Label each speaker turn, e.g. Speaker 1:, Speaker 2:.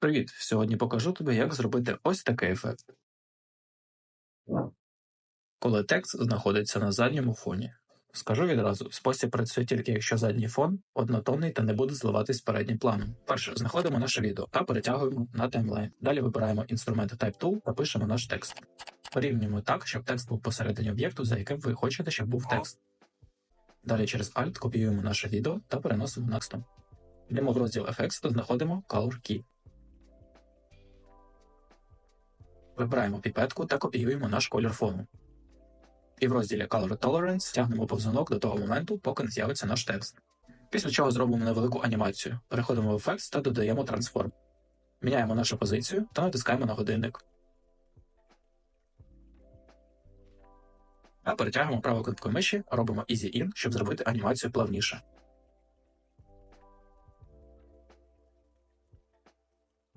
Speaker 1: Привіт! Сьогодні покажу тобі, як зробити ось такий ефект. Коли текст знаходиться на задньому фоні. Скажу відразу, спосіб працює тільки якщо задній фон однотонний та не буде зливатись переднім планом. Перше, знаходимо наше відео та перетягуємо на таймлайн. Далі вибираємо інструменти Type Tool та пишемо наш текст. Порівнюємо так, щоб текст був посередині об'єкту, за яким ви хочете, щоб був текст. Далі через Alt копіюємо наше відео та переносимо Next. Йдемо в розділ Effects та знаходимо Color Key. Вибираємо піпетку та копіюємо наш колір фону. І в розділі Color Tolerance тягнемо повзунок до того моменту, поки не з'явиться наш текст. Після чого зробимо невелику анімацію. Переходимо в Effects та додаємо Transform. Міняємо нашу позицію та натискаємо на годинник. А перетягуємо правою кнопкою миші, робимо Easy In, щоб зробити анімацію плавніше.